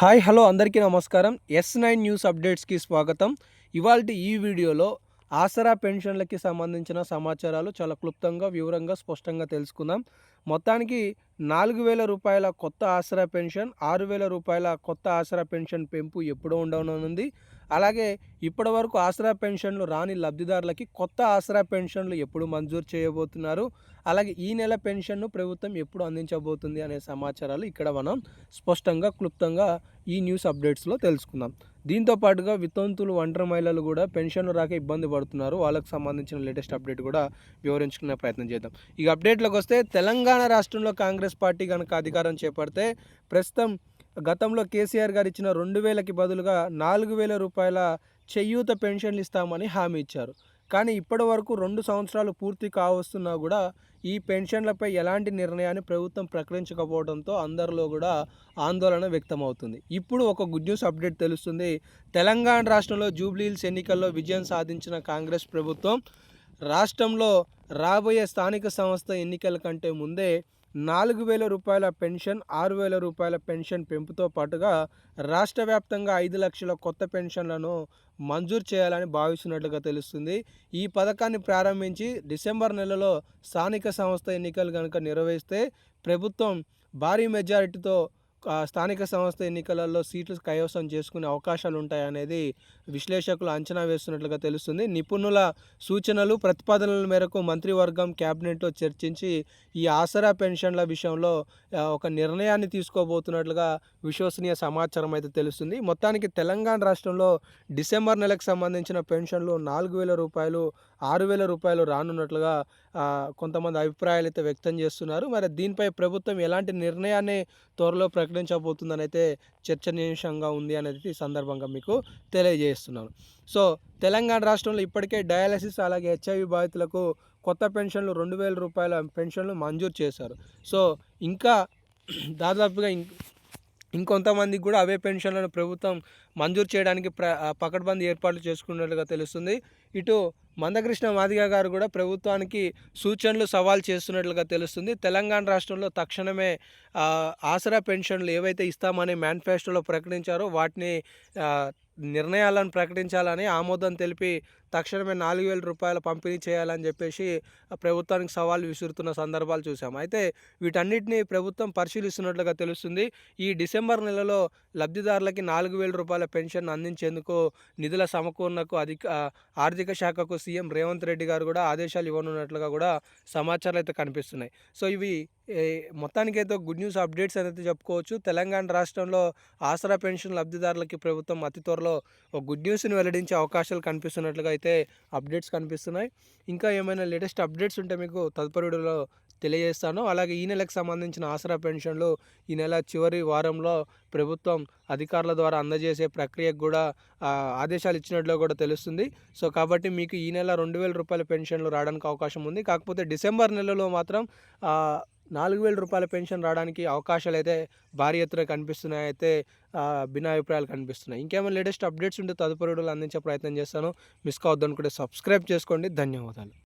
Hi hello అందరికీ నమస్కారం. Yes nine news అప్డేట్స్కి స్వాగతం. ఇవాళ ఈ వీడియోలో ఆసరా పెన్షన్లకి సంబంధించిన సమాచారాలు చాలా క్లుప్తంగా వివరంగా స్పష్టంగా తెలుసుకుందాం. మొత్తానికి నాలుగు వేల రూపాయల కొత్త ఆసరా పెన్షన్ ఆరు వేల రూపాయల కొత్త ఆసరా పెన్షన్ పెంపు ఎప్పుడో ఉండవనుంది అలాగే ఇప్పటి వరకు ఆసరా పెన్షన్లు రాని లబ్ధిదారులకి కొత్త ఆసరా పెన్షన్లు ఎప్పుడు మంజూరు చేయబోతున్నారు? అలాగే ఈ నెల పెన్షన్ను ప్రభుత్వం ఎప్పుడు అందించబోతుంది అనే సమాచారాలు ఇక్కడ మనం స్పష్టంగా క్లుప్తంగా ఈ న్యూస్ అప్డేట్స్లో తెలుసుకుందాం. దీంతో పాటుగా వితంతులు ఒంటరి మహిళలు కూడా పెన్షన్లు రాక ఇబ్బంది పడుతున్నారు. వాళ్ళకు సంబంధించిన లేటెస్ట్ అప్డేట్ కూడా వివరించుకునే ప్రయత్నం చేద్దాం. ఈ అప్డేట్లోకి వస్తే తెలంగాణ రాష్ట్రంలో కాంగ్రెస్ పార్టీ కనుక అధికారం చేపడితే ప్రస్తుతం గతంలో కేసీఆర్ గారు ఇచ్చిన రెండు వేలకి బదులుగా నాలుగు వేల రూపాయల చెయ్యూత పెన్షన్లు ఇస్తామని హామీ ఇచ్చారు. కానీ ఇప్పటి వరకు రెండు సంవత్సరాలు పూర్తి కావస్తున్నా కూడా ఈ పెన్షన్లపై ఎలాంటి నిర్ణయాన్ని ప్రభుత్వం ప్రకటించకపోవడంతో అందరిలో కూడా ఆందోళన వ్యక్తమవుతుంది. ఇప్పుడు ఒక గుడ్ న్యూస్ అప్డేట్ తెలుస్తుంది. తెలంగాణ రాష్ట్రంలో జూబ్లీహిల్స్ ఎన్నికల్లో విజయం సాధించిన కాంగ్రెస్ ప్రభుత్వం రాష్ట్రంలో రాబోయే స్థానిక సంస్థ ఎన్నికల కంటే ముందే నాలుగు వేల రూపాయల పెన్షన్ ఆరు వేల రూపాయల పెన్షన్ పెంపుతో పాటుగా రాష్ట్ర వ్యాప్తంగా ఐదు లక్షల కొత్త పెన్షన్లను మంజూరు చేయాలని భావిస్తున్నట్లుగా తెలుస్తుంది. ఈ పథకాన్ని ప్రారంభించి డిసెంబర్ నెలలో స్థానిక సంస్థ ఎన్నికలు కనుక నిర్వహిస్తే ప్రభుత్వం భారీ మెజారిటీతో స్థానిక సంస్థ ఎన్నికలలో సీట్లు కైవసం చేసుకునే అవకాశాలు ఉంటాయనేది విశ్లేషకులు అంచనా వేస్తున్నట్లుగా తెలుస్తుంది. నిపుణుల సూచనలు ప్రతిపాదనల మేరకు మంత్రివర్గం క్యాబినెట్లో చర్చించి ఈ ఆసరా పెన్షన్ల విషయంలో ఒక నిర్ణయాన్ని తీసుకోబోతున్నట్లుగా విశ్వసనీయ సమాచారం అయితే తెలుస్తుంది. మొత్తానికి తెలంగాణ రాష్ట్రంలో డిసెంబర్ నెలకు సంబంధించిన పెన్షన్లు నాలుగు వేల రూపాయలు ఆరు వేల రూపాయలు రానున్నట్లుగా కొంతమంది అభిప్రాయాలు అయితే వ్యక్తం చేస్తున్నారు. మరి దీనిపై ప్రభుత్వం ఎలాంటి నిర్ణయాన్ని త్వరలో ప్రకటించబోతుందని అయితే చర్చనీయాంశంగా ఉంది అనేది ఈ సందర్భంగా మీకు తెలియజేస్తున్నాను. సో తెలంగాణ రాష్ట్రంలో ఇప్పటికే డయాలసిస్ అలాగే హెచ్ఐవి బాధితులకు కొత్త పెన్షన్లు రెండు వేల రూపాయల పెన్షన్లు మంజూరు చేశారు. సో ఇంకా దాదాపుగా ఇంకొంతమందికి కూడా అవే పెన్షన్లను ప్రభుత్వం మంజూరు చేయడానికి ప్ర పకడ్బందీ ఏర్పాట్లు చేసుకున్నట్లుగా తెలుస్తుంది. ఇటు మందకృష్ణ మాదిగ గారు కూడా ప్రభుత్వానికి సూచనలు సవాల్ చేస్తున్నట్లుగా తెలుస్తుంది. తెలంగాణ రాష్ట్రంలో తక్షణమే ఆసరా పెన్షన్లు ఏవైతే ఇస్తామని మేనిఫెస్టోలో ప్రకటించారో వాటిని నిర్ణయాలను ప్రకటించాలని ఆమోదం తెలిపి తక్షణమే నాలుగు వేల రూపాయల పంపిణీ చేయాలని చెప్పేసి ప్రభుత్వానికి సవాల్ విసురుతున్న సందర్భాలు చూసాం అయితే వీటన్నిటిని ప్రభుత్వం పరిశీలిస్తున్నట్లుగా తెలుస్తుంది. ఈ డిసెంబర్ నెలలో లబ్ధిదారులకి నాలుగు వేల రూపాయల పెన్షన్ అందించేందుకు నిధుల సమకూర్ణకు అధిక ఆర్థిక శాఖకు సీఎం రేవంత్ రెడ్డి గారు కూడా ఆదేశాలు ఇవ్వనున్నట్లుగా కూడా సమాచారాలు అయితే కనిపిస్తున్నాయి. సో ఇవి మొత్తానికైతే గుడ్ న్యూస్ అప్డేట్స్ అనేది చెప్పుకోవచ్చు. తెలంగాణ రాష్ట్రంలో ఆసరా పెన్షన్ లబ్ధిదారులకి ప్రభుత్వం అతి త్వరలో ఒక గుడ్ న్యూస్ని వెల్లడించే అవకాశాలు కనిపిస్తున్నట్లుగా అయితే అప్డేట్స్ కనిపిస్తున్నాయి. ఇంకా ఏమైనా లేటెస్ట్ అప్డేట్స్ ఉంటే మీకు తదుపరి వీడియోలో తెలియజేస్తాను. అలాగే ఈ నెలకు సంబంధించిన ఆసరా పెన్షన్లు ఈ నెల చివరి వారంలో ప్రభుత్వం అధికారుల ద్వారా అందజేసే ప్రక్రియకు కూడా ఆదేశాలు ఇచ్చినట్లు కూడా తెలుస్తుంది. సో కాబట్టి మీకు ఈ నెల రెండు వేల రూపాయల పెన్షన్లు రావడానికి అవకాశం ఉంది. కాకపోతే డిసెంబర్ నెలలో మాత్రం నాలుగు వేల రూపాయల పెన్షన్ రావడానికి అవకాశాలు అయితే భారీ ఎత్తున కనిపిస్తున్నాయి. అయితే భిన్నాభిప్రాయాలు కనిపిస్తున్నాయి. ఇంకేమైనా లేటెస్ట్ అప్డేట్స్ ఉంటే తదుపరి అందించే ప్రయత్నం చేస్తాను. మిస్ కావద్దు అనుకుంటే సబ్స్క్రైబ్ చేసుకోండి. ధన్యవాదాలు.